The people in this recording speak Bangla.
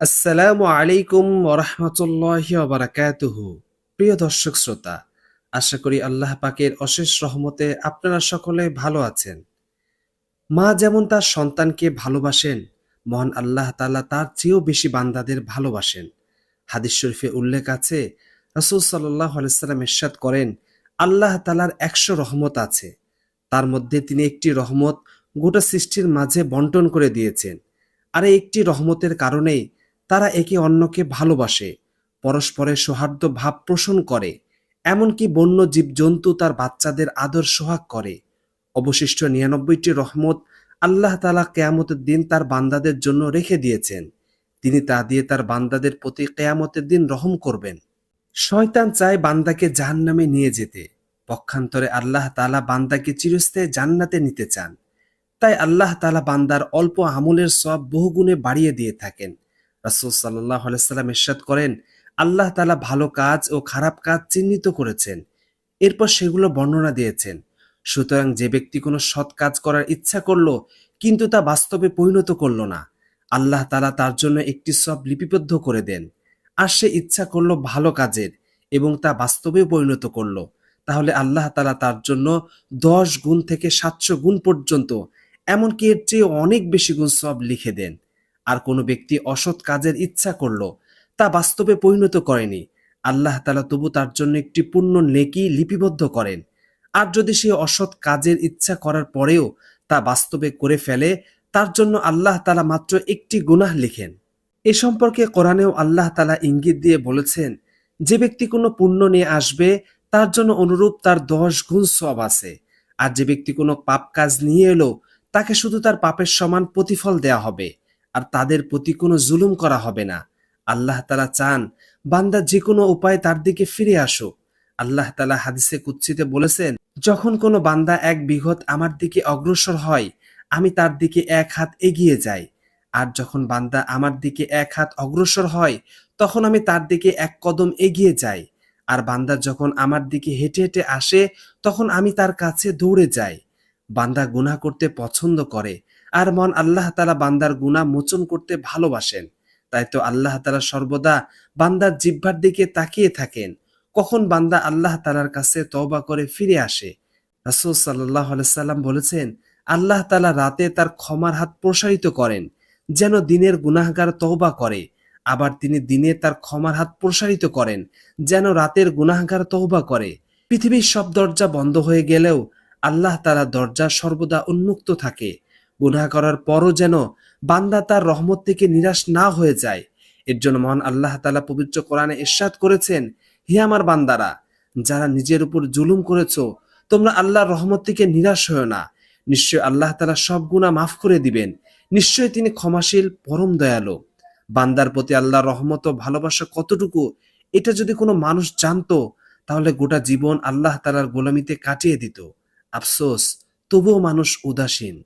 আসসালামু আলাইকুম ওরহমতুল্লাহ বারাকাতুহু প্রিয় দর্শক শ্রোতা, আশা করি আল্লাহ পাকের অশেষ রহমতে আপনারা সকলে ভালো আছেন। মা যেমন তার সন্তানকে ভালোবাসেন, মহান আল্লাহ তাআলা তার চেয়েও বেশি বান্দাদের ভালোবাসেন। হাদিস শরীফে উল্লেখ আছে, রাসূল সাল্লাহ আলাইসাল্লাম ইরশাদ করেন, আল্লাহ তালার একশো রহমত আছে। তার মধ্যে তিনি একটি রহমত গোটা সৃষ্টির মাঝে বন্টন করে দিয়েছেন। আর একটি রহমতের কারণেই তারা একে অন্যকে ভালোবাসে, পরস্পরের সৌহার্দ্য ভাব পোষণ করে, এমনকি বন্য জীবজন্তু তার বাচ্চাদের আদর সোহাগ করে। অবশিষ্ট নিরানব্বইটি রহমত আল্লাহ তালা কেয়ামতের দিন তার বান্দাদের জন্য রেখে দিয়েছেন। তিনি তা দিয়ে তার বান্দাদের প্রতি কেয়ামতের দিন রহম করবেন। শয়তান চায় বান্দাকে জাহান্নামে নিয়ে যেতে। পক্ষান্তরে আল্লাহ তালা বান্দাকে চিরস্থায়ী জান্নাতে নিতে চান। তাই আল্লাহ তালা বান্দার অল্প আমলের সব বহুগুণে বাড়িয়ে দিয়ে থাকেন। রাসুল সাল্লাহ আলাইসাল্লাম ইরশাদ করেন, আল্লাহ তালা ভালো কাজ ও খারাপ কাজ চিহ্নিত করেছেন, এরপর সেগুলো বর্ণনা দিয়েছেন। সুতরাং যে ব্যক্তি কোনো সৎ কাজ করার ইচ্ছা করল, কিন্তু তা বাস্তবে পরিণত করল না, আল্লাহ তালা তার জন্য একটি সব লিপিবদ্ধ করে দেন। আর সে ইচ্ছা করল ভালো কাজের এবং তা বাস্তবে পরিণত করল, তাহলে আল্লাহ তালা তার জন্য দশ গুণ থেকে সাতশো গুণ পর্যন্ত, এমনকি এর চেয়ে অনেক বেশি গুণ সব লিখে দেন। আর কোনো ব্যক্তি অসৎ কাজের ইচ্ছা করল, তা বাস্তবে পরিণত করেনি। আল্লাহ তালা তবু তার জন্য একটি পূর্ণ নেকি লিপিবদ্ধ করেন। আর যদি সে অসৎ কাজের ইচ্ছা করার পরেও তা বাস্তবে করে ফেলে, তার জন্য আল্লাহ তালা মাত্র একটি গুনাহ লিখেন। এ সম্পর্কে কোরআনেও আল্লাহ তালা ইঙ্গিত দিয়ে বলেছেন, যে ব্যক্তি কোনো পুণ্য নিয়ে আসবে, তার জন্য অনুরূপ তার দশ গুণ সব আছে। আর যে ব্যক্তি কোনো পাপ কাজ নিয়ে এলো, তাকে শুধু তার পাপের সমান প্রতিফল দেয়া হবে। আর তাদের প্রতি কোনো জুলুম করা হবে না। আল্লাহ তালা চান, বান্দা যে কোনো উপায়ে তার দিকে ফিরে আসুক। আল্লাহ তালা হাদিসে কুচ্ছিতে বলেছেন, যখন কোনো বান্দা এক বিঘত আমার দিকে অগ্রসর হয়, আমি তার দিকে এক হাত এগিয়ে যাই। আর যখন বান্দা আমার দিকে এক হাত অগ্রসর হয়, তখন আমি তার দিকে এক কদম এগিয়ে যাই। আর বান্দা যখন আমার দিকে হেঁটে হেঁটে আসে, তখন আমি তার কাছে দৌড়ে যাই। বান্দা গুনাহ করতে পছন্দ করে আর মন আল্লাহ তালা বান্দার গুনাহ মোচন করতে ভালোবাসেন। তাই তো আল্লাহ তালা সর্বদা বান্দার জিহ্বার দিকে তাকিয়ে থাকেন। কখন বান্দা আল্লাহ তালার কাছে তওবা করে ফিরে আসে? রাসুল সাল্লাহ সাল্লাম বলেছেন, আল্লাহ তালা রাতে তার ক্ষমার হাত প্রসারিত করেন, যেন দিনের গুনাহগার তওবা করে। আবার তিনি দিনে তার ক্ষমার হাত প্রসারিত করেন, যেন রাতের গুনাহগার তহবা করে। পৃথিবীর সব দরজা বন্ধ হয়ে গেলেও আল্লাহ তালা দরজা সর্বদা উন্মুক্ত থাকে। গুনাহ করার পরও যেন বান্দা তার রহমত থেকে নিরাশ না হয়ে যায়। এর জন্য মহান আল্লাহ তালা পবিত্র কোরআনে ইরশাদ করেছেন, হে আমার বান্দারা, যারা নিজের উপর জুলুম করেছ, তোমরা আল্লাহর রহমত থেকে নিরাশ হয়েও না। নিশ্চয় আল্লাহ তালা সব গুণা মাফ করে দিবেন। নিশ্চয় তিনি ক্ষমাশীল, পরম দয়ালু। বান্দার প্রতি আল্লাহর রহমত ও ভালোবাসা কতটুকু, এটা যদি কোনো মানুষ জানতো, তাহলে গোটা জীবন আল্লাহ তালার গোলামিতে কাটিয়ে দিত। আফসোস, তবুও মানুষ উদাসীন।